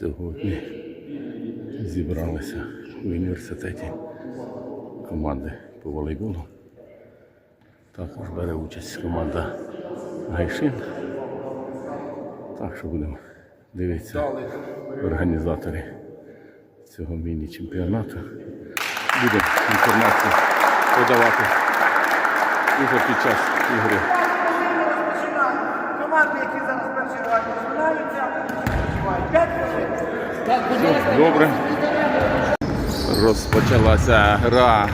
Сьогодні зібралися в університеті команди по волейболу. Також бере участь команда Гайшин. Так що будемо дивитися організатори цього міні-чемпіонату. Будемо інформацію подавати уже під час ігри. Хвилин. Добре. Розпочалася гра.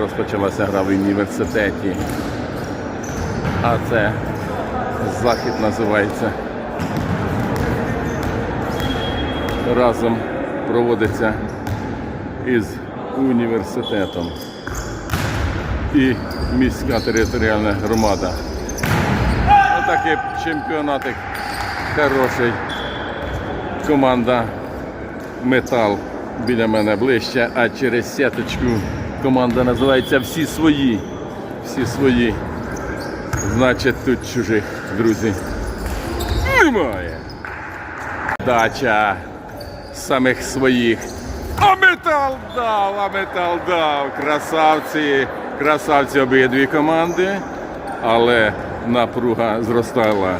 Розпочалася гра в університеті. А це захід називається. Разом проводиться із університетом і міська територіальна громада. Отакий чемпіонатик хороший команда Метал біля мене ближче, а через сіточку команда називається Всі свої. Всі свої. Значить, тут чужих, друзі. Немає. Дача самих своїх. А метал дав, а метал дав. Красавці, красавці обидві команди, але напруга зростала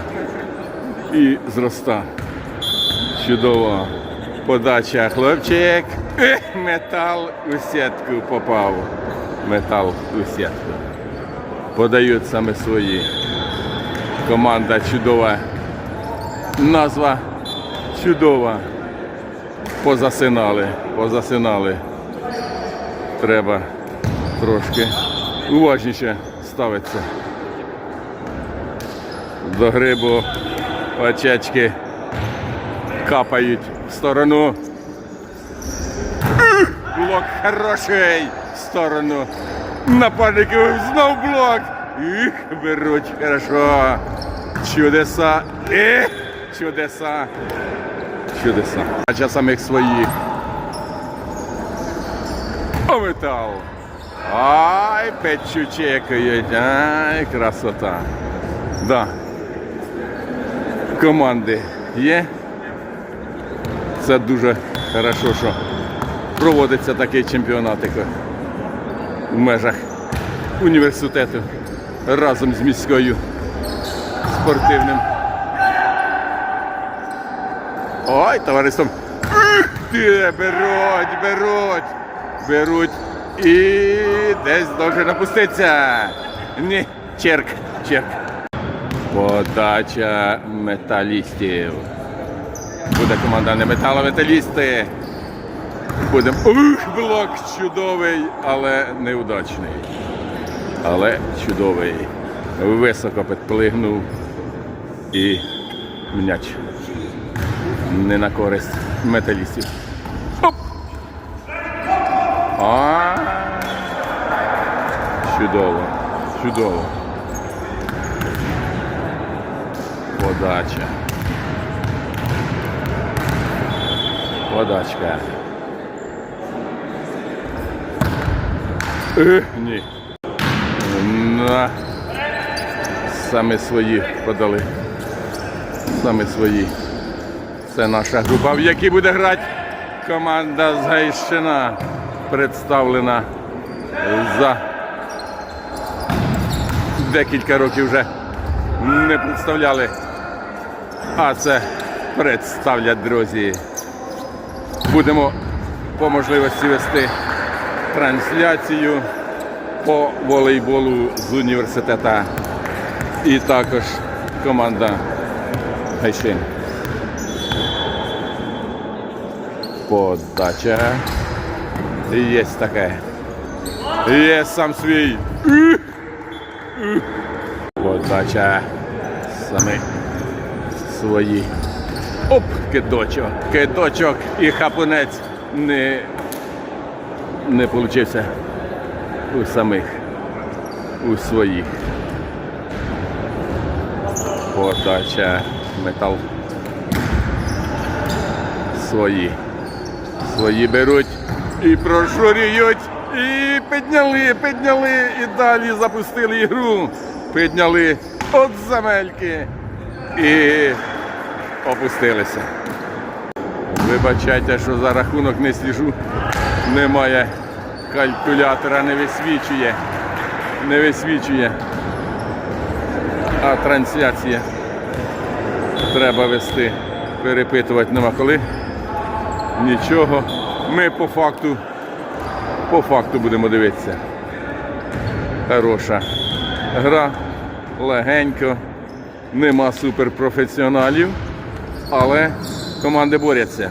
і зроста. Чудова подача хлопчик. Метал у сітку попав. Метал у сітку. Подають саме свої. Команда чудова. Назва чудова. Позасинали. Позасинали. Треба трошки уважніше ставитися. До грибу очечки капають в сторону. Блок хороший в сторону. Нападників знов блок. Їх беруть хорошо. Чудеса. Ех, чудеса. Чудеса. А самих своїх. О, метал. Ай, печу чекають. Ай, красота. Да. Команди є. Це дуже хорошо, що проводиться такий чемпіонатик в межах університету разом з міською спортивним. Ой, товариством. Беруть, беруть, беруть і десь довше напуститься. Ні, черк, черк. Подача металістів. Буде команда не металометалісти. Будемо. Ух, блок чудовий, але неудачний. Але чудовий. Високо підплигнув і м'яч. Не на користь металістів. А! Чудово. Чудово. Подача. Подачка. Ех, ні. На. Саме свої подали. Саме свої. Це наша група, в якій буде грати команда з Гайщина, представлена за декілька років вже не представляли. А це представлять друзі. Будемо по можливості вести трансляцію по волейболу з університету. І також команда Гайшин. Подача. Є таке. Є сам свій. Подача. Саме свої. Оп, кидочок, кидочок і хапунець не, не получився у самих, у своїх. Подача метал. Свої. Свої беруть і прошурюють. І підняли, підняли і далі запустили ігру. Підняли от земельки і опустилися. Вибачайте, що за рахунок не сліжу. Немає калькулятора, не висвічує. Не висвічує. А трансляція треба вести. Перепитувати нема коли. Нічого. Ми по факту, по факту будемо дивитися. Хороша гра, легенько, нема суперпрофесіоналів, але команди борються.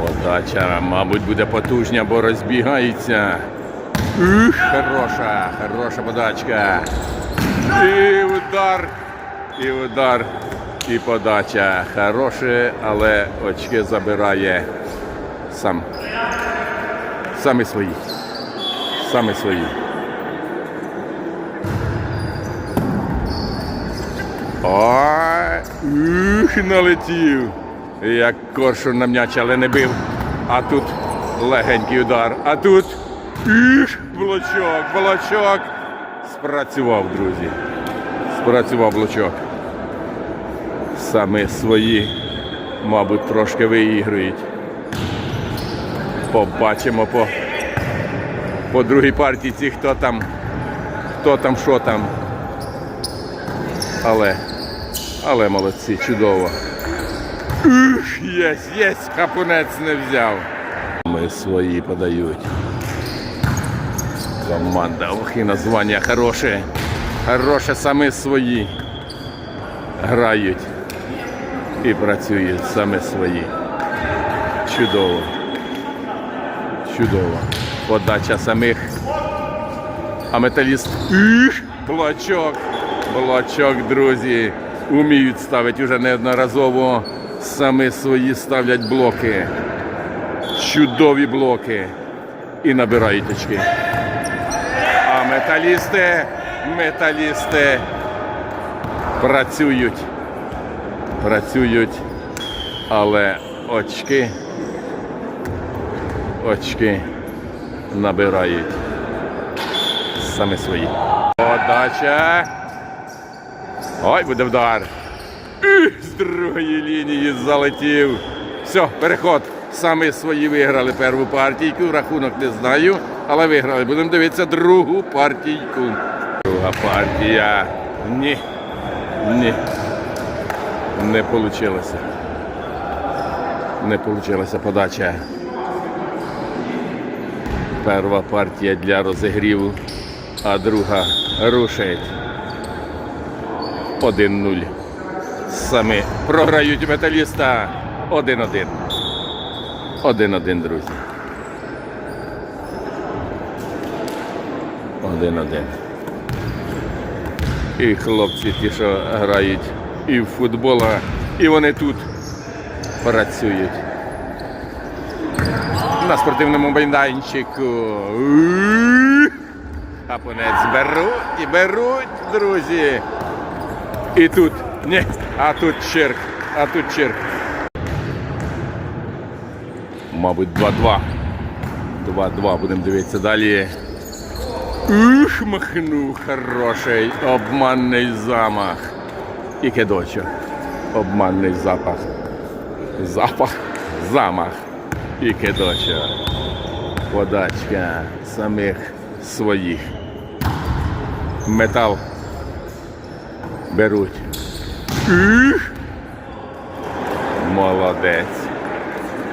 Подача, мабуть, буде потужня, бо розбігається. Хороша, хороша подачка. І удар, і удар, і подача. Хороше, але очки забирає сам. Саме свої. Саме свої. Ой, ух, налетів. Як коршун на м'яч, але не бив. А тут легенький удар. А тут ух, блочок, блочок. Спрацював, друзі. Спрацював блочок. Саме свої, мабуть, трошки виігрують. Побачимо по, по другій партії, хто там, хто там, що там. Але, але молодці, чудово. Ух, єсть, єсть, хапунець не взяв. Ми свої подають. Команда, ох, і названня хороше. Хороше, саме свої. Грають і працюють саме свої. Чудово. Чудово. Подача самих. А металіст. Блочок. Блочок, друзі. Уміють ставити вже неодноразово. Саме свої ставлять блоки. Чудові блоки. І набирають очки. А металісти, металісти працюють. Працюють. Але очки очки набирають саме свої. Подача. Ой, буде вдар. З другої лінії залетів. Все, переход. Саме свої виграли першу партійку. Рахунок не знаю, але виграли. Будемо дивитися другу партійку. Друга партія. Ні. Ні. Не вийшло. Не вийшла подача. Перша партія для розігріву, а друга рушить. 1-0. Самі програють металіста 1-1. 1-1, друзі. 1-1. І хлопці ті, що грають і в футбола, і вони тут працюють на спортивному майданчику. Ух! Беруть і беруть, друзі. І тут. Ні, а тут черк, а тут черк. Мабуть, 2-2. 2-2 будемо дивитися далі. Ух, махнув хороший обманний замах. І кидочок. Обманний запах. Запах. Замах і кидочок. Подачка самих своїх. Метал беруть. Ух! Молодець.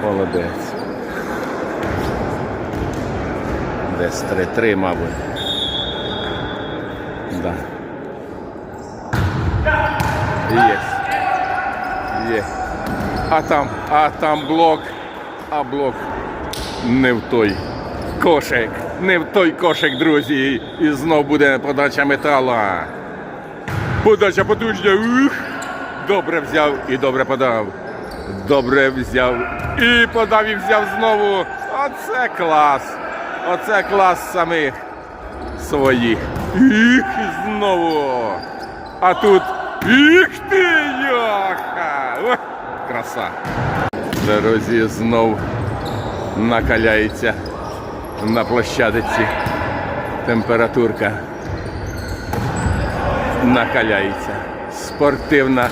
Молодець. Десь 3-3, мабуть. Да. Є. Є. А там, а там блок а блок не в той кошик. Не в той кошик, друзі. І знов буде подача метала. Подача потужна. Ух! Добре взяв і добре подав. Добре взяв і подав і взяв знову. Оце клас. Оце клас самих своїх. Їх знову. А тут. Їх ти, Йоха! Ох, краса. Друзі, знов накаляється на площадиці. Температурка накаляється. Спортивна.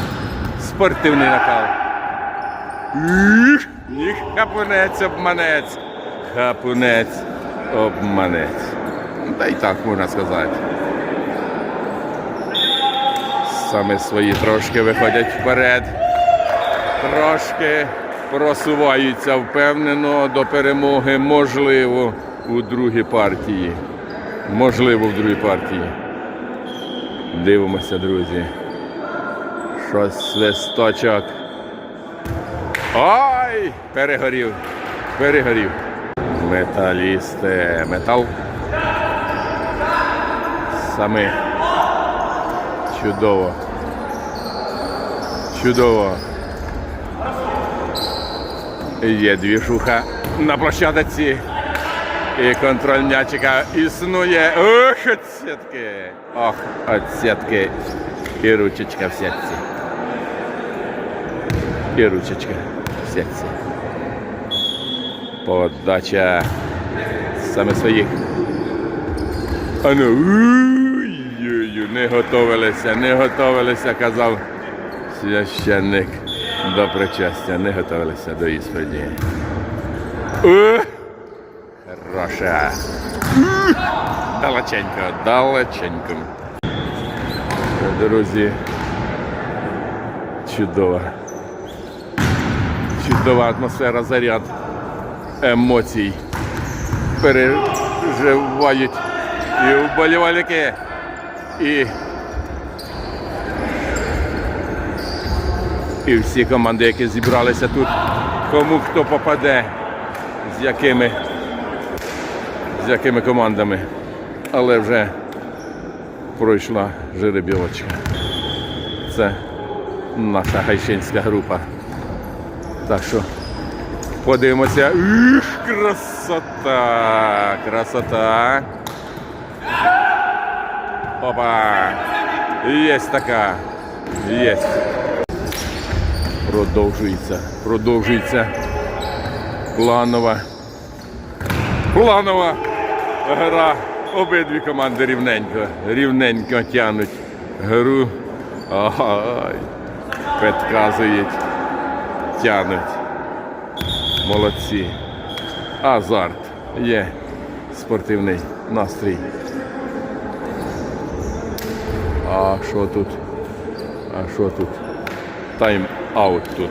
Спортивний накал. Їх хапунець обманець. Хапунець обманець. Ну, Та й так можна сказати. Саме свої трошки виходять вперед. Трошки просуваються впевнено до перемоги, можливо, у другій партії. Можливо, в другій партії. Дивимося, друзі. Щось свисточок. Ой! Перегорів. Перегорів. Металісти. Метал. Саме. Чудово. Чудово. Є двіжуха на площадці. І контроль м'ячика існує. Ох, от сітки. Ох, от сітки. І ручечка в сітці. І ручечка в сітці. Подача саме своїх. Ану, ой-ой-ой, не готовилися, не готовилися, казав священник до причастя, не готовилися до ісповіді. Хороша. Далеченько, далеченько. Друзі, чудова. Чудова атмосфера, заряд емоцій. Переживають і вболівальники, і, і всі команди, які зібралися тут, кому хто попаде, з якими, з якими командами. Але вже пройшла жеребьовочка. Це наша гайшинська група. Так що подивимося. Ух, красота! Красота! Опа! Єсть така. Єсть. Продовжується. Продовжується. Планова. Планова гра. Обидві команди рівненько. Рівненько тянуть гру. Ой. Підказують. Тянуть. Молодці. Азарт. Є спортивний настрій. А що тут? А що тут? Тайм-аут тут.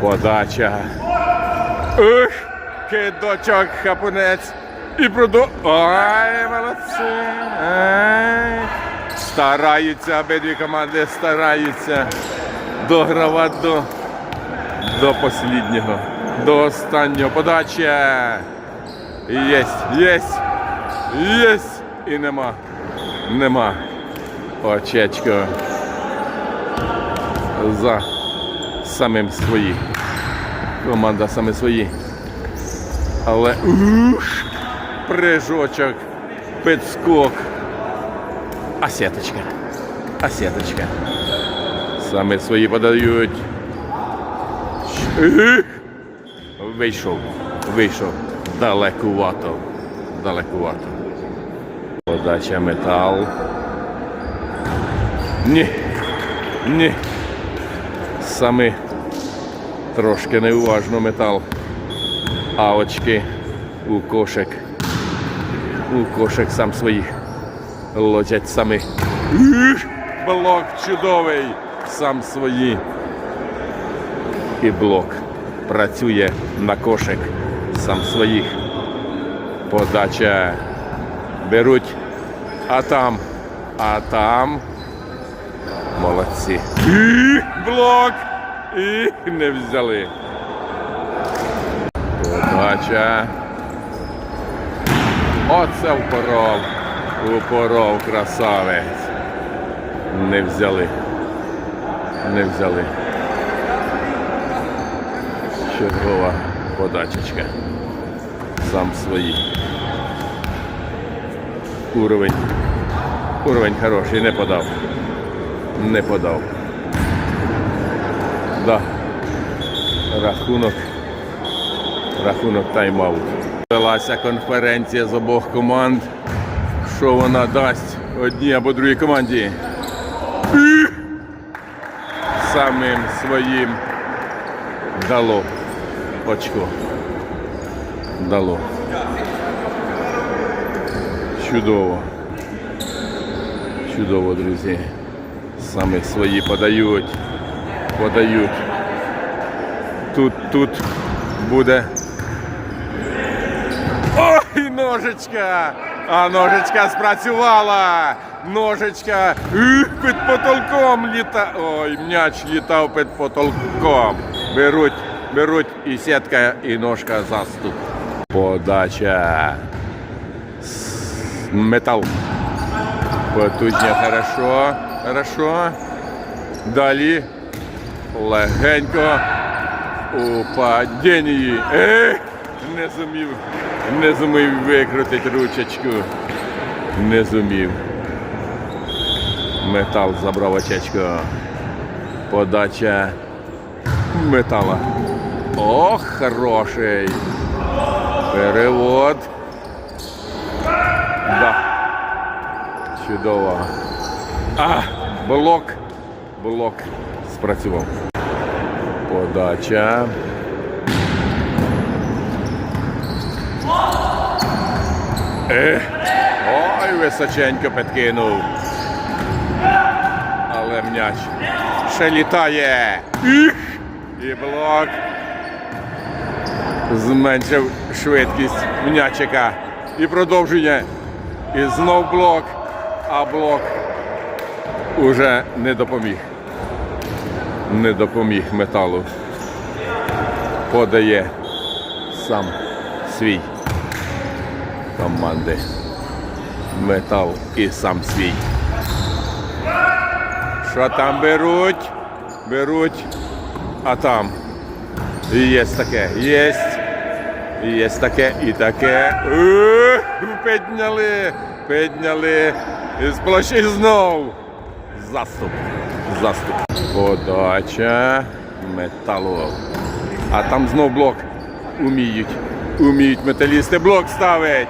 Подача. Ух! Кидочок, хапунець. І продо. Ай, молодці. Ай. Стараються обидві команди, стараються догравати до, до останнього. До останнього. Подача. Єсть, єсть, єсть. І нема. Нема. Очечко. За самим свої. Команда саме свої. Але ух, прижочок, підскок. А сеточка. А сеточка. Саме свої подають. Вийшов. Вийшов. Далекувато. Далекувато. Подача метал. Ні. Ні. Саме трошки неуважно метал. А очки у кошик. У кошик сам своїх. Лотять самих. Блок чудовий. Сам свої. І блок працює на кошик. Сам своїх. Подача. Беруть. А там. А там. Молодці. І блок. І не взяли. Подача. Оце впоров. Упоров красавець. Не взяли. Не взяли. Чергова подачечка. Сам свої. Уровень. Уровень хороший, не подав. Не подав. Да. Рахунок. Рахунок тайм-аут. Велася конференція з обох команд. Що вона дасть одній або другій команді? Самим своїм дало очко. Дало. Чудово. Чудово, друзі. Саме свої подають. Подають. Тут, тут буде. Ой, ножичка! А ножичка спрацювала! Ножичка Ух, під потолком літа. Ой, м'яч літав під потолком. Беруть, беруть і сітка, і ножка заступ. Подача. С- Метал. Потужня, хорошо, хорошо. Далі. Легенько. У падінні. Ех, не зумів. Не зумів викрутити ручечку. Не зумів. Метал забрав очечко. Подача метала. Ох, хороший. Перевод. Да. Чудово. А, блок. Блок спрацював. Подача. Ой, височенько підкинув. Але м'яч ще літає. І блок. Зменшив швидкість м'ячика. І продовження. І знов блок. А блок уже не допоміг. Не допоміг металу. Подає сам свій команди. Метал і сам свій. Що там беруть? Беруть. А там. Є таке, є. Є таке і таке. Ух, Підняли, підняли. І сплощі знов. Заступ. Заступ. Подача металу. А там знов блок. Уміють. Уміють металісти блок ставить.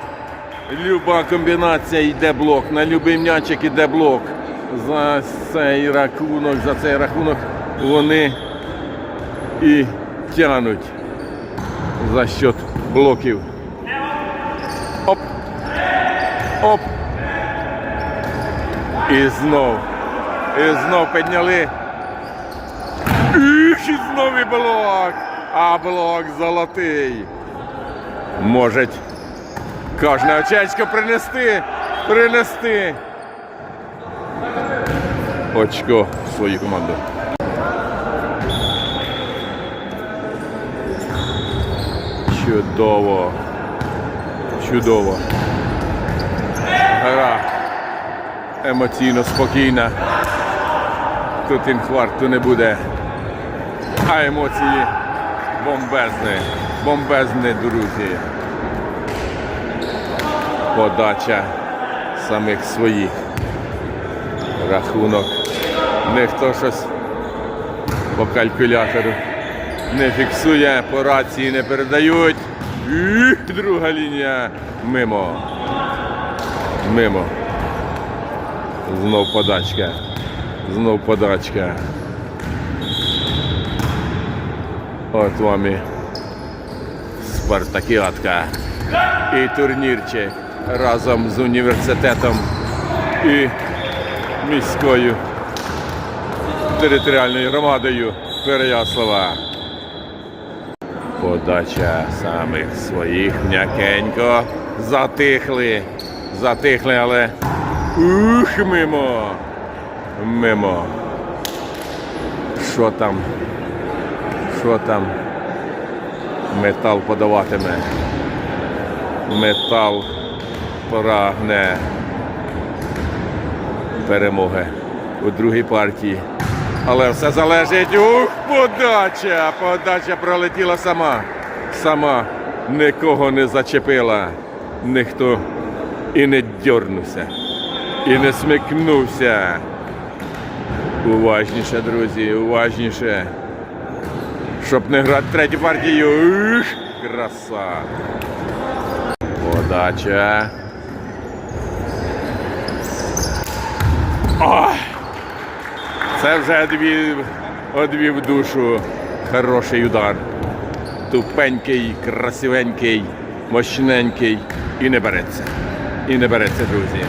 Люба комбінація йде блок. На любий м'ячик йде блок. За цей рахунок, за цей рахунок вони і тянуть за счет блоків. Оп. Оп. І знов. І знов підняли. Іх, і знов і блок. А блок золотий. Можуть кожне очечко принести. Принести. Очко в свою команду. Чудово. Чудово. Гра. Емоційно спокійна. Тут інфаркту не буде. А емоції бомбезні. Бомбезні, друзі. Подача самих своїх. Рахунок. Ніхто щось по калькулятору не фіксує, по рації не передають. І друга лінія мимо. Мимо. Знов подачка. Знов подачка. От вам і спартакіатка. І турнірчик разом з університетом і міською територіальною громадою Переяслава. Подача самих своїх м'якенько. Затихли. Затихли, але. Ух, мимо. Мимо. Що там? Що там? Метал подаватиме. Метал прагне перемоги у другій партії. Але все залежить. Ух, подача! Подача пролетіла сама. Сама нікого не зачепила. Ніхто і не дьорнувся. І не смикнувся. Уважніше, друзі, уважніше. Щоб не грати третю партію. Ух, краса. Подача. Це вже дві одвів душу. Хороший удар. Тупенький, красивенький, мощненький. І не береться. І не береться, друзі.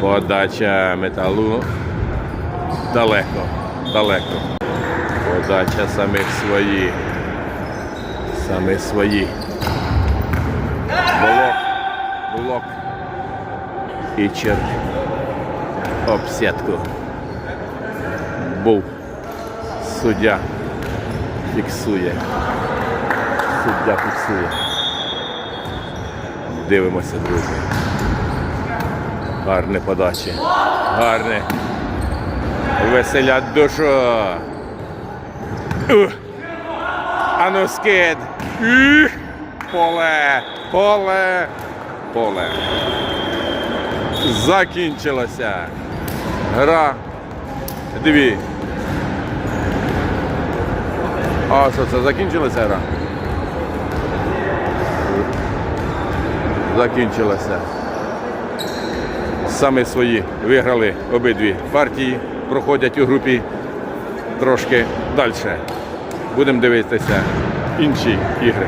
Подача металу далеко, далеко. Подача самих своїх. Самих своїх. Блок, блок. І черг. Об сітку. Був. Суддя фіксує. Суддя фіксує. Дивимося, друзі. Гарне подачі. Гарне. Веселять душу. Ух. Ану скид. Ух. Поле. Поле. Поле. Закінчилася. Гра. Дві. А що це закінчилася гра? Закінчилася. Саме свої виграли обидві партії, проходять у групі трошки далі. Будемо дивитися інші ігри.